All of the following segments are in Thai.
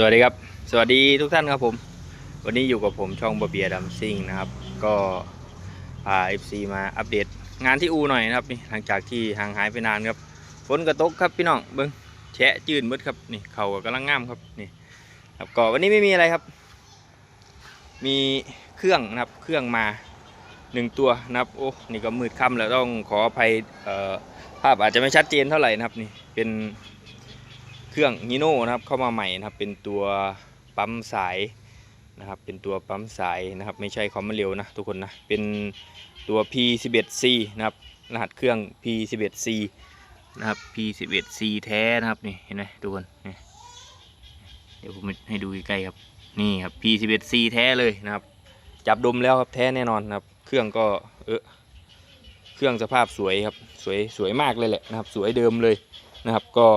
สวัสดีครับ สวัสดีทุกท่านครับผม วันนี้อยู่กับผมช่องบะเบียดัมซิงนะครับ ก็พา FC มาอัปเดตงานที่อูหน่อยนะครับนี่หลังจากที่ห่างหายไปนานครับฝนกระตกครับพี่น้องเบิ้งแฉะจืดมืดครับนี่เขากำลังงามครับนี่ครับก็วันนี้ไม่มีอะไรครับ มีเครื่องนะครับเครื่องมาหนึ่งตัวนะครับโอ้นี่ก็มืดค่ำแล้วต้องขออภัยภาพอาจจะไม่ชัดเจนเท่าไหร่นะครับนี่เป็น เครื่องฮีโน่นะครับเข้ามาใหม่นะครับ เป็นตัวปั๊มสายนะครับ เป็นตัวปั๊มสายนะครับ ไม่ใช่คอมมานเร็วนะทุกคนนะ เป็นตัว P11C นะครับ รหัสเครื่อง P11C นะครับ P11C แท้นะครับนี่เห็นไหมทุกคนนี่เดี๋ยวผมให้ดูใกล้ๆครับนี่ครับ P11C แท้เลยนะครับ จับดมแล้วครับแท้แน่นอนนะครับ เครื่องก็เออเครื่องสภาพสวยครับสวยสวยมากเลยแหละนะครับ สวยเดิมเลยนะครับก็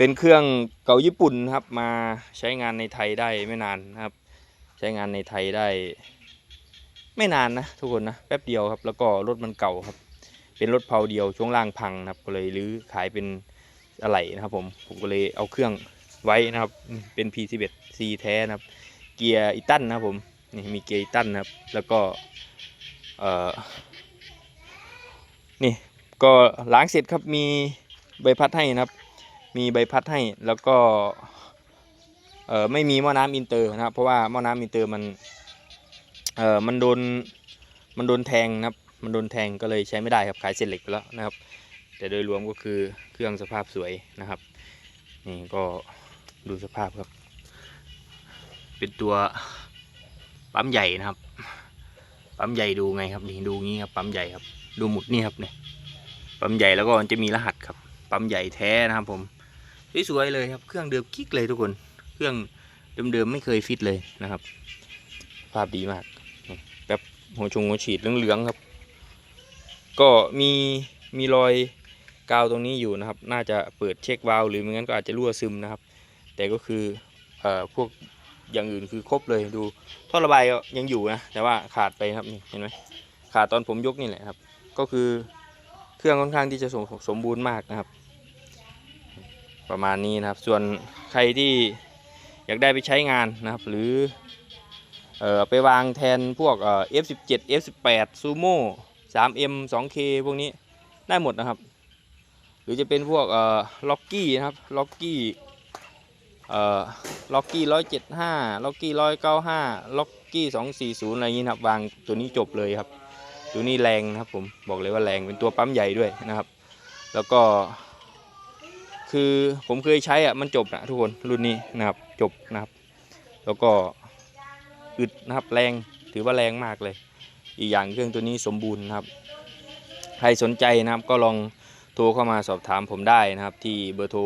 เป็นเครื่องเก่าญี่ปุ่นครับมาใช้งานในไทยได้ไม่นานนะครับ ใช้งานในไทยได้ ไม่นานนะทุกคนนะแป๊บเดียวครับ แล้วก็รถมันเก่าครับ เป็นรถเพาเดียวช่วงล่างพังนะครับก็เลยรื้อขายเป็นอะไหล่นะครับผมผมก็เลยเอาเครื่องไว้นะครับ เป็น P11 C แท้นะครับ เกียร์อีตันนะครับผมนี่มีเกียร์อีตันนะครับ แล้วก็เอ่อนี่ก็ล้างเสร็จครับมีใบพัดให้นะครับ มีใบพัดให้แล้วก็เออไม่มีหม้อน้ำอินเตอร์นะครับ เพราะว่าหม้อน้ำอินเตอร์มันเออมันโดนมันโดนแทงนะครับ มันโดนแทงก็เลยใช้ไม่ได้ครับขายเศษเหล็กไปแล้วนะครับ แต่โดยรวมก็คือเครื่องสภาพสวยนะครับนี่ก็ดูสภาพครับ เป็นตัวปั๊มใหญ่นะครับ ปั๊มใหญ่ดูไงครับนี่ดูงี้ครับปั๊มใหญ่ครับ ดูหมุดนี่ครับเนี่ยปั๊มใหญ่แล้วก็มันจะมีรหัสครับ ปั๊มใหญ่แท้นะครับผม สวยๆเลยครับ เครื่องเดิมกิ๊กเลยทุกคน เครื่องเดิมๆไม่เคยฟิตเลยนะครับ ภาพดีมากแป๊บหัวชงหัวฉีดเหลืองๆครับ ก็มีมีรอยกาวตรงนี้อยู่นะครับ น่าจะเปิดเช็ควาล์วหรือไม่งั้นก็อาจจะรั่วซึมนะครับ แต่ก็คือเอ่อพวกอย่างอื่นคือครบเลยดูท่อระบายก็ยังอยู่นะ แต่ว่าขาดไปครับนี่เห็นไหมขาดตอนผมยกนี่แหละครับ ก็คือเครื่องค่อนข้างที่จะสมสมบูรณ์มากนะครับ ประมาณนี้นะครับ ส่วนใครที่อยากได้ไปใช้งานนะครับ หรือเอ่อไปวางแทนพวกเอ่อ F17 F18 Sumo 3M 2K พวกนี้ได้หมดนะครับ หรือจะเป็นพวกเอ่อล็อกกี้นะครับล็อกกี้เอ่อล็อกกี้ร้อยเจ็ดห้าล็อกกี้ร้อยเก้าห้าล็อกกี้สองสี่ศูนย์อะไรอย่างนี้นะครับวางตัวนี้จบเลยครับ ตัวนี้แรงนะครับผมบอกเลยว่าแรงเป็นตัวปั๊มใหญ่ด้วยนะครับ แล้วก็ คือผมเคยใช้อะมันจบนะทุกคนรุ่นนี้นะครับจบนะครับ แล้วก็อึดนะครับแรงถือว่าแรงมากเลย อีกอย่างเครื่องตัวนี้สมบูรณ์นะครับ ใครสนใจนะครับก็ลองโทรเข้ามาสอบถามผมได้นะครับ ที่เบอร์โทร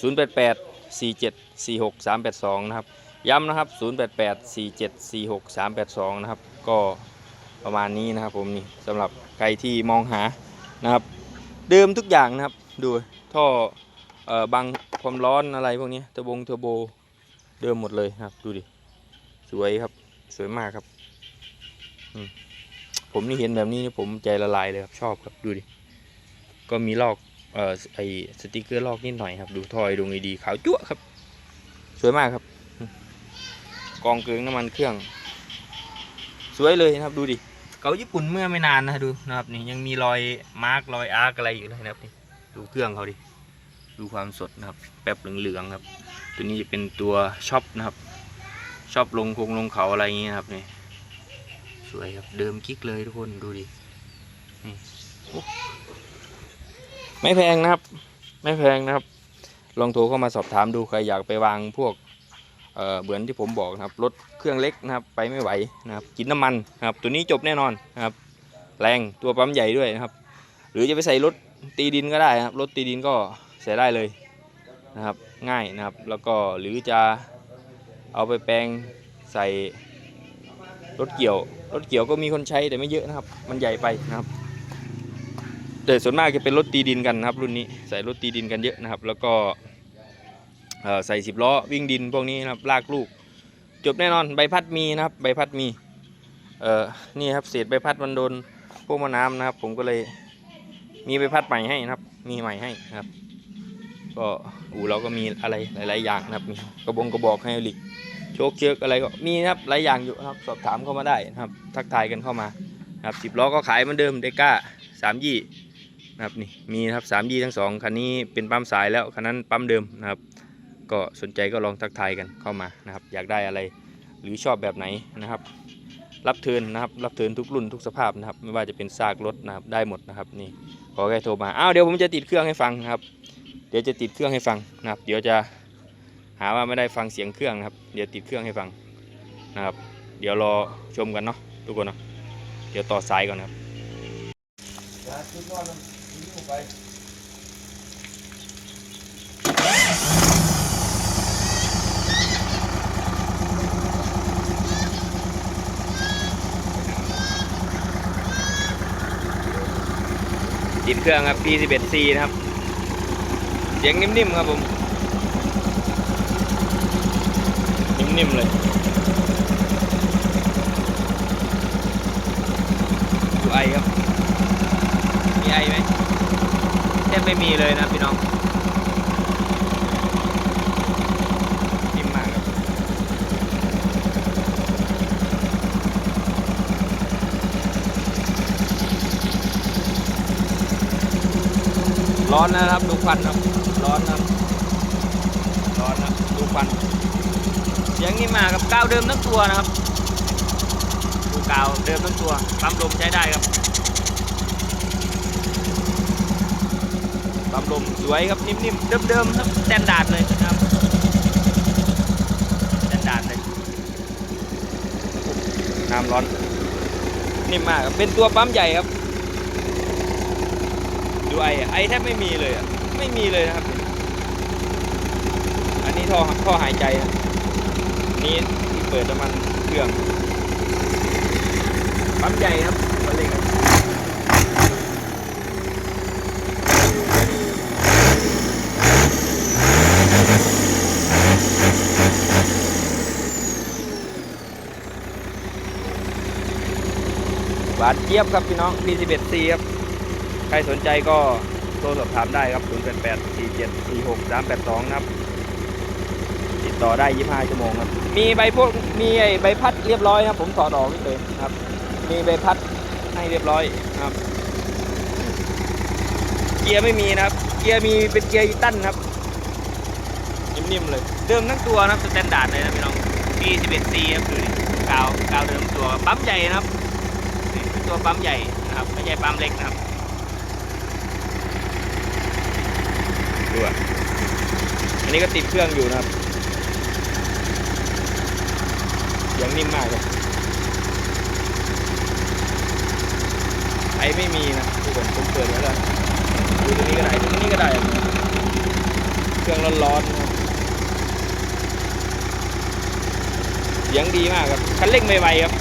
088 47 46 382 นะครับย้ำนะครับ 088 47 46 382 นะครับ ก็ประมาณนี้นะครับผมนี่สำหรับใครที่มองหานะครับ เดิมทุกอย่างนะครับ ดูท่อเอ่อ บังความร้อนอะไรพวกนี้เทอร์โบเทอร์โบเดิมหมดเลยครับ ดูดิ สวยครับ สวยมากครับ ผมนี่เห็นแบบนี้นี่ผมใจละลายเลยครับ ชอบครับ ดูดิ ก็มีลอกเอ่อไอสติกเกอร์ลอกนิดหน่อยครับ ดูทอยดูไงดีขาวจั่วครับ สวยมากครับ กองเกลืองน้ำมันเครื่อง สวยเลยนะครับ ดูดิ เกาญี่ปุ่นเมื่อไม่นานนะดูนะครับนี่ยังมีรอยมาร์กรอยอาร์กอะไรอยู่เลยนะครับนี่ดูเครื่องเขาดิ ดูความสดนะครับ แป๊บเหลืองๆครับ ตัวนี้จะเป็นตัวช็อปนะครับช็อปลงคงลงเขาอะไรอย่างเงี้ยครับนี่สวยครับเดิมกิ๊กเลยทุกคนดูดินี่ไม่แพงนะครับ ไม่แพงนะครับ ลองโทรเข้ามาสอบถามดูใครอยากไปวางพวกเอ่อเหมือนที่ผมบอกนะครับรถเครื่องเล็กนะครับ ไปไม่ไหวนะครับกินน้ำมันนะครับ ตัวนี้จบแน่นอนนะครับ แรงตัวปั๊มใหญ่ด้วยนะครับ หรือจะไปใส่รถตีดินก็ได้นะครับรถตีดินก็ ส่ได้เลยนะครับง่ายนะครับแล้วก็หรือจะเอาไปแปลงใส่รถเกี่ยวรถเกี่ยวก็มีคนใช้แต่ไม่เยอะนะครับ มันใหญ่ไปนะครับ แต่ส่วนมากจะเป็นรถตีดินกันนะครับ รุ่นนี้ใส่รถตีดินกันเยอะนะครับ แล้วก็ใส่สิบล้อวิ่งดินพวกนี้นะครับลากลูก จบแน่นอนใบพัดมีนะครับ ใบพัดมีเอ่อนี่ครับเศษใบพัดมันโดนพวกมะน้ำนะครับ ผมก็เลยมีใบพัดใหม่ให้นะครับ มีใหม่ให้นะครับ ก็อู่เราก็มีอะไรหลาย ๆ อย่างนะครับมีกระบงกระบอกไฮดรอลิกโชคเชือกอะไรก็มีนะครับหลายอย่างอยู่ครับสอบถามเข้ามาได้นะครับ ทักทายกันเข้ามานะครับสิบล้อก็ขายเหมือนเดิมเดก้าสามยี่นะครับนี่มีนะครับสามยี่ทั้งสองคันนี้เป็นปั๊มสายแล้วคันนั้นปั๊มเดิมนะครับ ก็สนใจก็ลองทักทายกันเข้ามานะครับ อยากได้อะไรหรือชอบแบบไหนนะครับ รับเทินนะครับ รับเทินทุกรุ่นทุกสภาพนะครับ ไม่ว่าจะเป็นซากรถนะครับได้หมดนะครับนี่ขอแค่โทรมาอ้าวเดี๋ยวผมจะติดเครื่องให้ฟังนะครับ เดี๋ยวจะติดเครื่องให้ฟังนะครับ เดี๋ยวจะหาว่าไม่ได้ฟังเสียงเครื่องนะครับ เดี๋ยวติดเครื่องให้ฟังนะครับ เดี๋ยวรอชมกันเนาะทุกคนเนาะเดี๋ยวต่อสายก่อนนะครับติดเครื่องครับ P11C นะครับ เสียงนิ่มๆครับผม นิ่มๆเลยดูไอครับ มีไอไหมแทบไม่มีเลยนะพี่น้องนิ่มมากครับ ร้อนนะครับดูควันครับ ร้อนนะร้อนนะดูควันเสียงนี่มากับกาวเดิมทั้งตัวนะครับ ดูกาวเดิมทั้งตัวปั๊มลมใช้ได้ครับปั๊มลมสวยครับนิ่มๆเดิมๆครับแตนดาดเลยนะครับแตนดาดเลยน้ำร้อนนิ่มมากครับเป็นตัวปั๊มใหญ่ครับ ดูไอไอแทบไม่มีเลยอะ ไม่มีเลยนะครับ อันนี้ท่อท่อหายใจนะนี่ที่เปิดน้ำมันเครื่องปั๊มใหญ่ครับตัวเล็กครับหวานเจี๊ยบครับพี่น้อง B11C ครับ ใครสนใจก็ โทรสอบถามได้ครับ 088 47 46 382 นะครับ ติดต่อได้ 25 ชั่วโมงครับ มีใบพวกมีไอ้ใบพัดเรียบร้อยครับ ผมถอดออกนี่เลยนะครับ มีใบพัดให้เรียบร้อยนะครับ เกียร์ไม่มีนะครับ เกียร์มีเป็นเกียร์อีตันครับ นิ่มๆเลย เดิมทั้งตัวนะครับสแตนดาร์ดเลยนะพี่น้อง B11C ครับดูดิกาวกาวเดิมตัวปั๊มใหญ่นะครับนี่เป็นตัวปั๊มใหญ่นะครับ ไม่ใช่ปั๊มเล็กนะครับ ดูอะอันนี้ก็ติดเครื่องอยู่นะครับเสียงนิ่มมากครับไอไม่มีนะทุกคนผมเปิดไว้แล้วดูตรงนี้ก็ได้ตรงนี้ก็ได้ เครื่องร้อนๆนะครับเสียงดีมากครับ คันเร่งไวๆครับ